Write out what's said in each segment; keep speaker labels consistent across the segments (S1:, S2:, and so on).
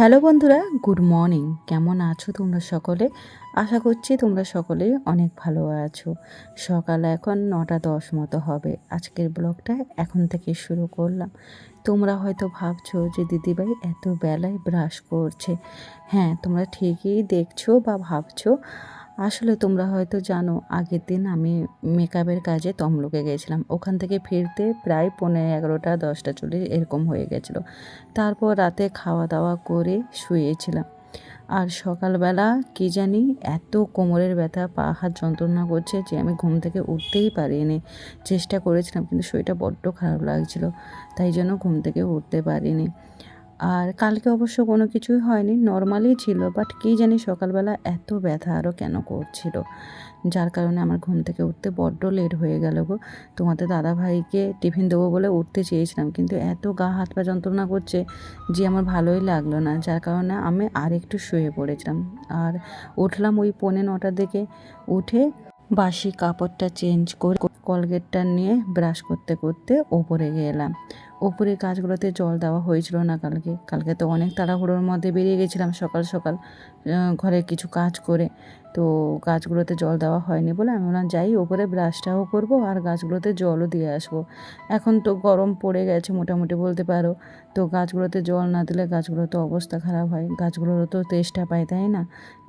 S1: Hello বন্ধুরা, good morning. কেমন আছো তোমরা সকলে? আশা করছি তোমরা সকলে অনেক ভালো আছো। সকাল এখন নটা দশ মতো হবে। আজকের ব্লগটা এখন থেকে শুরু করলাম। তোমরা হয়তো ভাবছ যে দিদিভাই এত বেলায় ব্রাশ করছে। হ্যাঁ তোমরা ঠিকই দেখছ বা ভাবছ। আসলে তোমরা হয়তো জানো, আগের দিন আমি মেকআপের কাজে তমলুকে গেছিলাম ওখান থেকে ফিরতে প্রায় পনেরো এগারোটা, দশটা চল্লিশ এরকম হয়ে গেছিল তারপর রাতে খাওয়া দাওয়া করে শুয়েছিলাম। আর সকালবেলা কি জানি এত কোমরের ব্যথা, পা হাত যন্ত্রণা করছে যে আমি ঘুম থেকে উঠতেই পারিনি। চেষ্টা করেছিলাম কিন্তু শরীরটা বড্ড খারাপ লাগছিল, তাই জন্য ঘুম থেকে উঠতে পারিনি। আর কালকে অবশ্য কোনো কিছুই হয়নি নর্মালই ছিল বাট কী জানি সকালবেলা এত ব্যথা আরও কেন করছিল। যার কারণে আমার ঘুম থেকে উঠতে বড্ড লেট হয়ে গেল গো। তোমাদের দাদা ভাইকে টিফিন দেবো বলে উঠতে চেয়েছিলাম, কিন্তু এত গা হাত পা যন্ত্রণা করছে যে আমার ভালোই লাগল না। যার কারণে আমি আর একটু শুয়ে পড়েছিলাম। আর উঠলাম ওই পৌনে নটার দিকে, উঠে বাসি কাপড়টা চেঞ্জ করে কলগেটটা নিয়ে ব্রাশ করতে করতে ওপরে গেলাম। ওপরে গাছগুলোতে জল দেওয়া হয়েছিল না কালকে। কালকে তো অনেক তাড়াহুড়োর মধ্যে বেরিয়ে গেছিলাম সকাল সকাল ঘরে কিছু কাজ করে। তো গাছগুলোতে জল দেওয়া হয়নি বলে আমি ওনার যাই, ওপরে ব্রাশটাও করব আর গাছগুলোতে জলও দিয়ে আসব। এখন তো গরম পড়ে গেছে মোটামুটি বলতে পারো। তো গাছগুলোতে জল না দিলে গাছগুলো তো অবস্থা খারাপ হয়। গাছগুলোরও তো তেষ্টা পায়, তাই না?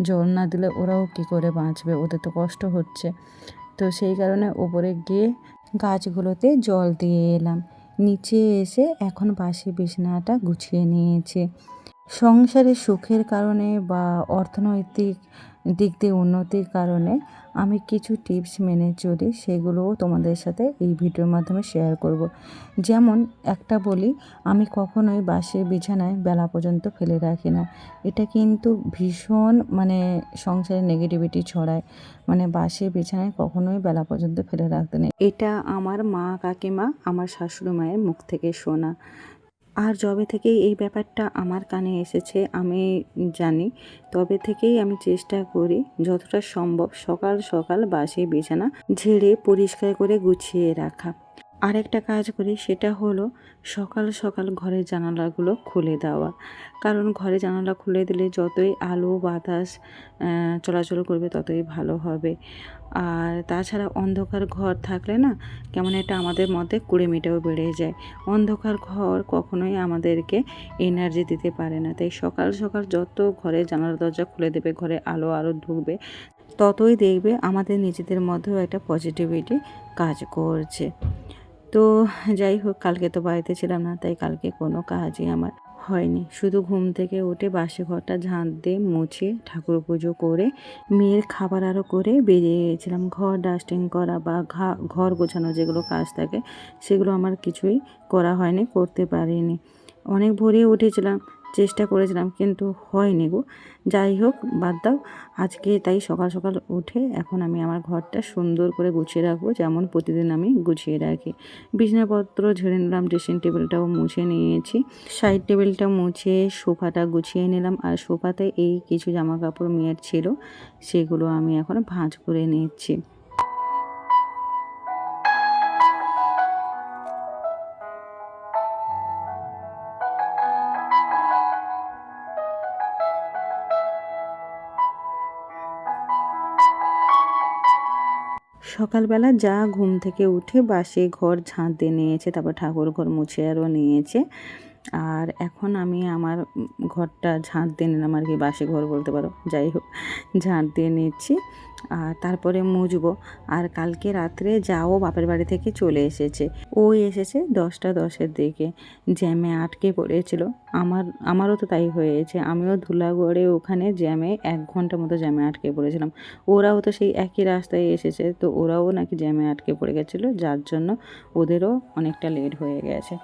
S1: জল না দিলে ওরাও কী করে বাঁচবে? ওদের তো কষ্ট হচ্ছে। তো সেই কারণে ওপরে গিয়ে গাছগুলোতে জল দিয়ে এলাম। নিচে এসে এখন পাশে বিছানাটা গুছিয়ে নিয়েছে। সংসারে সুখের কারণে বা অর্থনৈতিক দিক দিয়ে উন্নতির কারণে আমি কিছু টিপস মেনে চলি, সেগুলোও তোমাদের সাথে এই ভিডিওর মাধ্যমে শেয়ার করব। যেমন, একটা বলি, আমি কখনোই বাসের বিছানায় বেলা পর্যন্ত ফেলে রাখি না। এটা কিন্তু ভীষণ মানে সংসারে নেগেটিভিটি ছড়ায়। মানে বাসের বিছানায় কখনোই বেলা পর্যন্ত ফেলে রাখতে নেই। এটা আমার মা কাকিমা, আমার শাশুড়ি মায়ের মুখ থেকে শোনা। আর যবে থেকেই এই ব্যাপারটা আমার কানে এসেছে, আমি জানি, তবে থেকেই আমি চেষ্টা করি যতটা সম্ভব সকাল সকাল বাসে বিছানা ঝেড়ে পরিষ্কার করে গুছিয়ে রাখা। আরেকটা কাজ করি, সেটা হলো সকাল সকাল ঘরের জানালাগুলো খুলে দেওয়া। কারণ ঘরে জানালা খুলে দিলে যতই আলো, বাতাস চলাচল করবে ততই ভালো হবে। আর তাছাড়া অন্ধকার ঘর থাকলে না, কেমন একটা আমাদের মধ্যে কুড়েমিটাও বেড়ে যায়। অন্ধকার ঘর কখনোই আমাদেরকে এনার্জি দিতে পারে না। তাই সকাল সকাল যত ঘরে জানালা দরজা খুলে দেবে, ঘরে আলো আলো ঢুকবে, ততই দেখবে আমাদের নিজেদের মধ্যেও একটা পজিটিভিটি কাজ করছে। তো যাই হোক, কালকে তো বাড়িতে ছিলাম না, তাই কালকে কোনো কাজই আমার হয়নি। শুধু ঘুম থেকে উঠে বাসে ঘরটা ঝাঁট দিয়ে মুছে ঠাকুর পুজো করে, মেয়ের খাবার আরও করে বেরিয়ে গিয়েছিলাম ঘর ডাস্টিং করা বা ঘর গোছানো যেগুলো কাজ থাকে, সেগুলো আমার কিছুই করা হয়নি, করতে পারিনি। অনেক ভোরে উঠেছিলাম। চেষ্টা করেছিলাম, কিন্তু হয়নি গো। যাই হোক, বাদ দাও। আজকে তাই সকাল সকাল উঠে এখন আমি আমার ঘরটা সুন্দর করে গুছিয়ে রাখব, যেমন প্রতিদিন আমি গুছিয়ে রাখি। বিছানাপত্র ঝেড়ে নিলাম ড্রেসিং টেবিলটাও মুছে নিয়েছি। সাইড টেবিলটা মুছে সোফাটা গুছিয়ে নিলাম। আর সোফাতে এই কিছু জামা কাপড় মেয়ের ছিল, সেগুলো আমি এখন ভাঁজ করে নিচ্ছি। সকালবেলা যা ঘুম থেকে উঠে বাসে ঘর ঝাঁট দিয়ে নিয়েছে, তারপর ঠাকুর ঘর মুছে আরও নিয়েছে। আর এখন আমি আমার ঘরটা ঝাঁট দিয়ে নিলাম আর কি, বাসে ঘর বলতে পারো। যাই হোক ঝাঁট দিয়ে নিচ্ছি। আর তারপরে মুছবো। আর কালকে রাত্রে যাও বাপের বাড়ি থেকে চলে এসেছে। ও এসেছে দশটা দশের দিকে। জ্যামে আটকে পড়েছিল। আমার, আমারও তো তাই হয়েছে। আমিও ধুলাগড়ে ওখানে জ্যামে এক ঘণ্টা মতো জ্যামে আটকে পড়েছিলাম। ওরাও তো সেই একই রাস্তায় এসেছে। তো ওরাও নাকি জ্যামে আটকে পড়ে গেছিল। যার জন্য ওদেরও অনেকটা লেট হয়ে গেছে।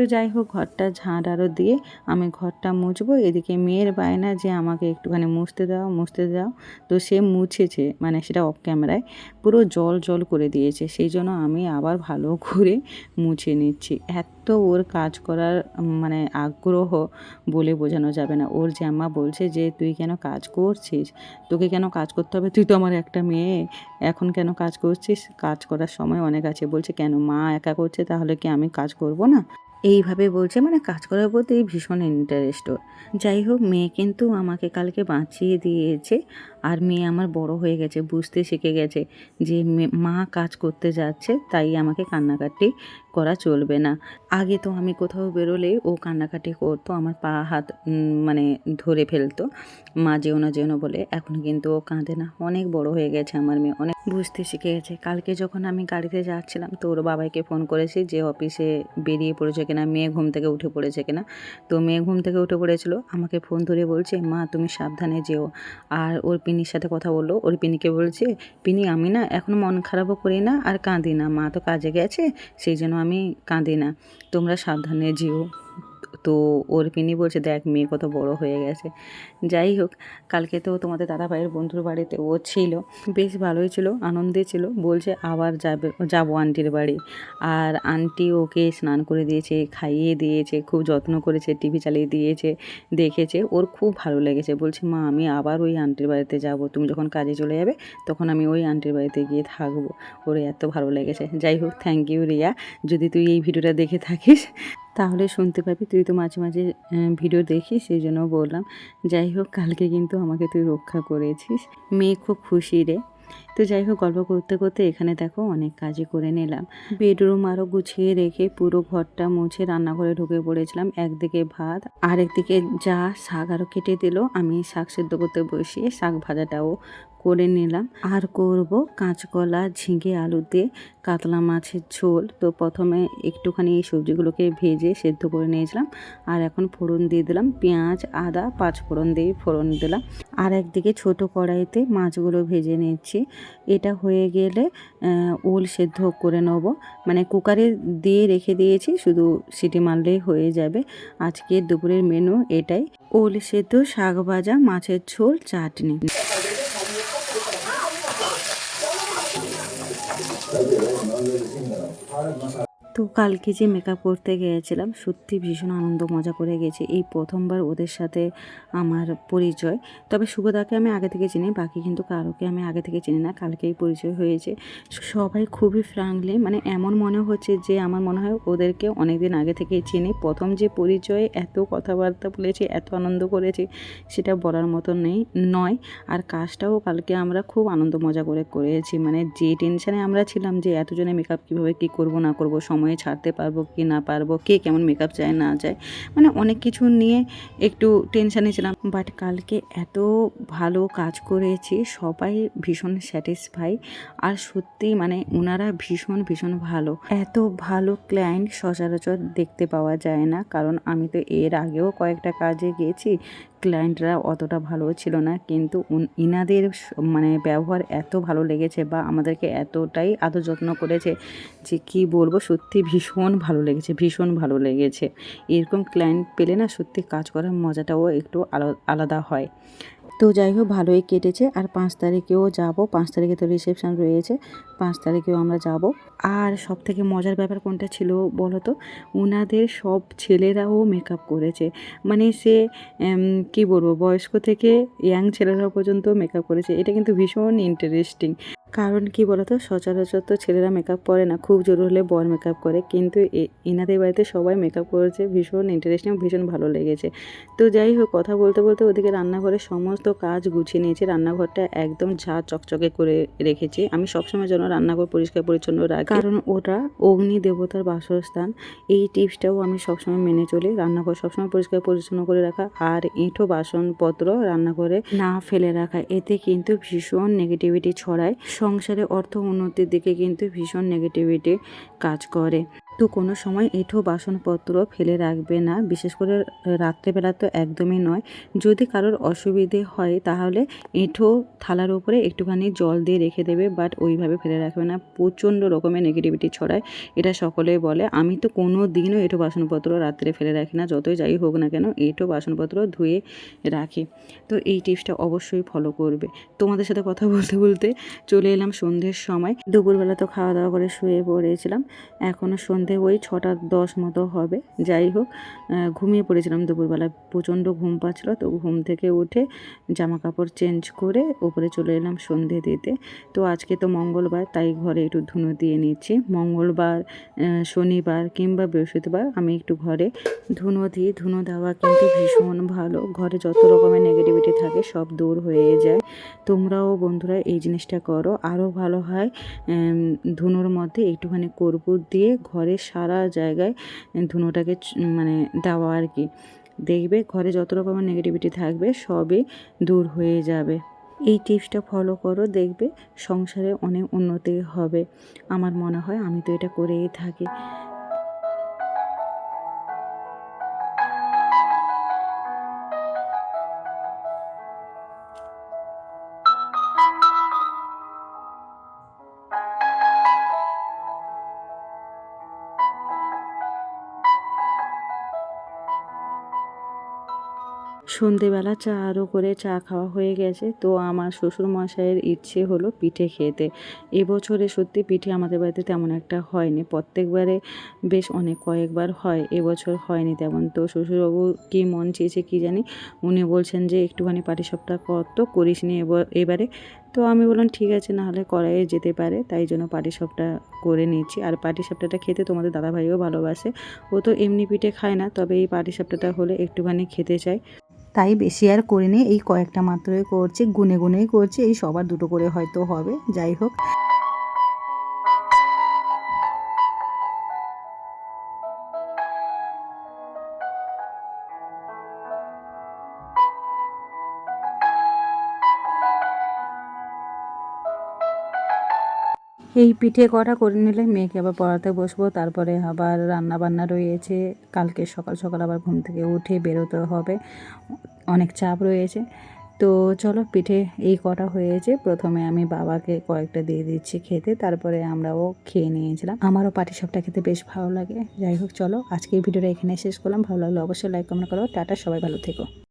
S1: তো যাই হোক, ঘরটা ঝাঁট আরও দিয়ে আমি ঘরটা মুছবো। এদিকে মেয়ের বায়না যে আমাকে একটুখানি মুছতে দাও মুছতে দাও। তো সে মুছেছে মানে সেটা অফ ক্যামেরায় পুরো জল জল করে দিয়েছে। সেই জন্য আমি আবার ভালো করে মুছে নিচ্ছি। এত ওর কাজ করার মানে আগ্রহ বলে বোঝানো যাবে না। ওর জামা বলছে যে, তুই কেন কাজ করছিস? তোকে কেন কাজ করতে হবে? তুই তো আমার একটা মেয়ে। এখন কেন কাজ করছিস? কাজ করার সময় অনেক আছে। বলছে, কেন? মা একা করছে? তাহলে কি আমি কাজ করব না? এইভাবে বলছে মানে কাজ করার প্রতি ভীষণ ইন্টারেস্ট ওর। যাই হোক, মেয়ে কিন্তু আমাকে কালকে বাঁচিয়ে দিয়েছে, আর মেয়ে আমার বড় হয়ে গেছে, বুঝতে শিখে গেছে যে মে- কাজ করতে যাচ্ছে, তাই আমাকে কান্নাকাটি করা চলবে না। আগে তো আমি কোথাও বেরোলে ও কান্নাকাটি করতো, আমার পা, হাত মানে ধরে ফেলতো। মা যেও না যেও না বলে, এখন কিন্তু ও কাঁদে না। অনেক বড় হয়ে গেছে আমার মেয়ে, অনেক বুঝতে শিখে গেছে কালকে যখন আমি গাড়িতে যাচ্ছিলাম তো ওর বাবাইকে ফোন করেছি যে অফিসে বেরিয়ে পড়েছে কিনা, মেয়ে ঘুম থেকে উঠে পড়েছে কিনা। তো মেয়ে ঘুম থেকে উঠে পড়েছিল, আমাকে ফোন ধরে বলছে, মা, তুমি সাবধানে যেও। আর ওর পিনির সাথে কথা বলল, ওর পিনিকে বলছে, পিনি, আমি না এখন মন খারাপও করি না আর কাঁদি না। মা তো কাজে গেছে, সেই জন্য আমি কাঁদি না। তোমরা সাবধানে যেও। তো ওর পিনি বলছে, দেখ, মেয়ে কত বড় হয়ে গেছে। যাই হোক, কালকে তো তোমাদের দাদা ভাইয়ের বন্ধুর বাড়িতে ও ছিল। বেশ ভালোই ছিল, আনন্দে ছিল। বলছে, আবার যাবে, যাব আন্টির বাড়ি। আর আন্টি ওকে স্নান করে দিয়েছে, খাইয়ে দিয়েছে, খুব যত্ন করেছে, টিভি চালিয়ে দিয়েছে, দেখেছে। ওর খুব ভালো লেগেছে। বলছে, মা, আমি আবার ওই আন্টির বাড়িতে যাব। তুমি যখন কাজে চলে যাবে, তখন আমি ওই আন্টির বাড়িতে গিয়ে থাকব। ওর, এত ভালো লেগেছে। যাই হোক থ্যাংক ইউ রিয়া। যদি তুই এই ভিডিওটা দেখে থাকিস তাহলে শুনতে পাবি। তুই তো মাঝে মাঝে ভিডিও দেখিস সেই জন্য বললাম। যাই হোক, কালকে কিন্তু আমাকে তুই রক্ষা করেছিস। মেয়ে খুব খুশি রে। তো যাই হোক, গল্প করতে করতে এখানে দেখো অনেক কাজই করে নিলাম। বেডরুম আরও গুছিয়ে রেখে পুরো ঘরটা মুছে রান্নাঘরে ঢুকে পড়েছিলাম। একদিকে ভাত আর একদিকে যা শাক আরও কেটে দিল, আমি শাক সেদ্ধ করতে বসিয়ে শাক ভাজাটাও করে নিলাম। আর করব কাঁচকলা, ঝিঙে আলু দিয়ে কাতলা মাছের ঝোল। তো প্রথমে একটুখানি এই সবজিগুলোকে ভেজে সেদ্ধ করে নিয়েছিলাম। আর এখন ফোড়ন দিয়ে দিলাম। পেঁয়াজ, আদা, পাঁচ ফোড়ন দিয়ে ফোড়ন দিলাম। আর একদিকে ছোট কড়াইতে মাছগুলো ভেজে নিচ্ছি। এটা হয়ে গেলে ওল সেদ্ধ করে নেব। মানে কুকারে দিয়ে রেখে দিয়েছি, শুধু সিটি মারলেই হয়ে যাবে। আজকে দুপুরের মেনু এটাই। ওল সেদ্ধ, শাক ভাজা, মাছের ঝোল, চাটনি। তো কালকে যে মেকআপ করতে গিয়েছিলাম, সত্যি ভীষণ আনন্দ, মজা করে গেছি এই প্রথমবার ওদের সাথে আমার পরিচয়। তবে শুভদাকে আমি আগে থেকে চিনি, বাকি কিন্তু কারোকে আমি আগে থেকে চিনি না, কালকেই পরিচয় হয়েছে। সবাই খুবই ফ্রাঙ্কলি মানে এমন মনে হচ্ছে যে আমার মনে হয় ওদেরকে অনেক দিন আগে থেকেই চিনি। প্রথম যে পরিচয়ে এত কথাবার্তা বলেছি, এত আনন্দ করেছি, সেটা বলার মতো নেই, নয়। আর কাজটাও কালকে আমরা খুব আনন্দ, মজা করে করেছি। মানে যে টেনশানে আমরা ছিলাম যে এতজনে মেকআপ কীভাবে কী করব, না করব সময়ে ছাড়তে পারব কি না পারব, কে কেমন মেকআপ চায়, না চায় মানে অনেক কিছু নিয়ে একটু টেনশানে ছিলাম। বাট কালকে এত ভালো কাজ করেছি, সবাই ভীষণ স্যাটিসফাই আর সত্যি মানে ওনারা ভীষণ ভীষণ ভালো। এত ভালো ক্লায়েন্ট সচরাচর দেখতে পাওয়া যায় না, কারণ আমি তো এর আগেও কয়েকটা কাজে গেছি ক্লায়েন্টরা অতটা ভালো ছিল না, কিন্তু ইনাদের মানে ব্যবহার এত ভালো লেগেছে বা আমাদেরকে এতটাই আদর যত্ন করেছে যে কি বলব, সত্যি ভীষণ ভালো লেগেছে, ভীষণ ভালো লেগেছে। এরকম ক্লায়েন্ট পেলে না সত্যি কাজ করার মজাটাও একটু আলা- আলাদা হয়। তো যাই হোক, ভালোই কেটেছে। আর পাঁচ তারিখেও যাব। পাঁচ তারিখে তো রিসেপশান রয়েছে। পাঁচ তারিখেও আমরা যাব। আর সব থেকে মজার ব্যাপার কোনটা ছিল বলো তো ওনাদের সব ছেলেরাও মেকআপ করেছে। মানে সে কি বলব? বয়স্ক থেকে ইয়াং ছেলেরাও পর্যন্ত মেকআপ করেছে। এটা কিন্তু ভীষণ ইন্টারেস্টিং কারণ কি বলতো? সচরাচর তো ছেলেরা মেকআপ করে না। খুব জোর হলে বর মেকআপ করে। কিন্তু এনাদের বাড়িতে সবাই মেকআপ করেছে। ভীষণ ইন্টারেস্টিং ভীষণ ভালো লেগেছে। তো যাই হোক, কথা বলতে বলতে ওদিকে রান্নাঘরের সমস্ত কাজ গুছিয়ে নিয়েছি। রান্নাঘরটা একদম ঝা চকচকে করে রেখেছি। আমি সবসময় যেন রান্নাঘর পরিষ্কার, পরিচ্ছন্ন রাখি। কারণ ওটা অগ্নি দেবতার বাসস্থান। এই টিপসটাও আমি সবসময় মেনে চলি। রান্নাঘর সবসময় পরিষ্কার, পরিচ্ছন্ন করে রাখা। আর এঁঠো বাসনপত্র রান্নাঘরে না ফেলে রাখা। এতে কিন্তু ভীষণ নেগেটিভিটি ছড়ায়। সংসারে অর্থ উন্নতির দিকে কিন্তু ভীষণ নেগেটিভিটি কাজ করে। তো কোনো সময় এঁঠো বাসনপত্র ফেলে রাখবে না। বিশেষ করে রাত্রেবেলা তো একদমই নয়। যদি কারোর অসুবিধে হয় তাহলে এঁঠো থালার উপরে একটুখানি জল দিয়ে রেখে দেবে বাট ওইভাবে ফেলে রাখবে না। প্রচণ্ড রকমের নেগেটিভিটি ছড়ায়, এটা সকলেই বলে। আমি তো কোনো দিনও এঁঠো বাসনপত্র রাত্রে ফেলে রাখি না, যতই যাই হোক না কেন এঁঠো বাসনপত্র ধুয়ে রাখি। তো এই টিপসটা অবশ্যই ফলো করবে। তোমাদের সাথে কথা বলতে বলতে চলে এলাম সন্ধ্যের সময়। দুপুরবেলা তো খাওয়া দাওয়া করে শুয়ে পড়েছিলাম। এখনও সন্ধে সন্ধে ওই ছটা দশ মতো হবে। যাই হোক ঘুমিয়ে পড়েছিলাম দুপুরবেলা। প্রচণ্ড ঘুম পাচ্ছিলো, তো ঘুম থেকে উঠে জামা কাপড় চেঞ্জ করে উপরে চলে এলাম সন্ধে দিতে। তো আজকে তো মঙ্গলবার, তাই ঘরে একটু ধুনো দিয়ে নিচ্ছি। মঙ্গলবার শনিবার কিংবা বৃহস্পতিবার আমি একটু ঘরে ধুনো দিই। ধুনো দেওয়া কিন্তু ভীষণ ভালো। ঘরে যত রকমের নেগেটিভিটি থাকে সব দূর হয়ে যায়। তোমরাও বন্ধুরা এই জিনিসটা করো। আরও ভালো হয় ধুনোর মধ্যে একটুখানি কর্পূর দিয়ে ঘরের সারা জায়গায় ধুনোটাকে মানে দেওয়া আর কি। দেখবে ঘরে যত রকমের নেগেটিভিটি থাকবে সবই দূর হয়ে যাবে। এই টিপসটা ফলো করো, দেখবে সংসারে অনেক উন্নতি হবে। আমার মনে হয় আমি তো এটা করেই থাকি। সন্ধেবেলা চা আরও করে চা খাওয়া হয়ে গেছে। তো আমার শ্বশুর মশাইয়ের ইচ্ছে হলো পিঠে খেতে। এবছরে সত্যি পিঠে আমাদের বাড়িতে তেমন একটা হয়নি। প্রত্যেকবারে বেশ অনেক কয়েকবার হয়, এবছর হয়নি তেমন। তো শ্বশুরবাবু কী মন চেয়েছে কী জানি, উনি বলছেন যে একটুখানি পাটিসাপটা কর তো, করিস নি এবারে। তো আমি বললাম, ঠিক আছে নাহলে করাই যেতে পারে। তাই জন্য পাটিসাপটা করে নিচ্ছি। আর পাটিসাপটাটা খেতে তোমাদের দাদাভাইও ভালোবাসে। ও তো এমনি পিঠে খায় না, তবে এই পাটিসাপটাটা হলে একটুখানি খেতে চায়। তাই বেশি আর করিনি। এই কয়েকটা মাত্রই করছি, গুনে গুনেই করছি। এই সবার দুটো করে হয়তো হবে, যাই হোক। এই পিঠে কটা করে নিলে মেয়েকে আবার পড়াতে বসবো, তারপরে আবার রান্না বান্না রয়েছে। কালকে সকাল সকাল আবার ঘুম থেকে উঠে বেরোতে হবে। অনেক চাপ রয়েছে। তো চলো পিঠে এই কটা হয়েছে। প্রথমে আমি বাবাকে কয়েকটা দিয়ে দিচ্ছি খেতে, তারপরে আমরাও খেয়ে নিয়েছিলাম। আমারও পাটিসাপটা খেতে বেশ ভালো লাগে। যাই হোক, চলো আজকের ভিডিওটা এখানে শেষ করলাম। ভালো লাগল অবশ্যই লাইক কমেন্ট করো। টাটা, সবাই ভালো থেকো।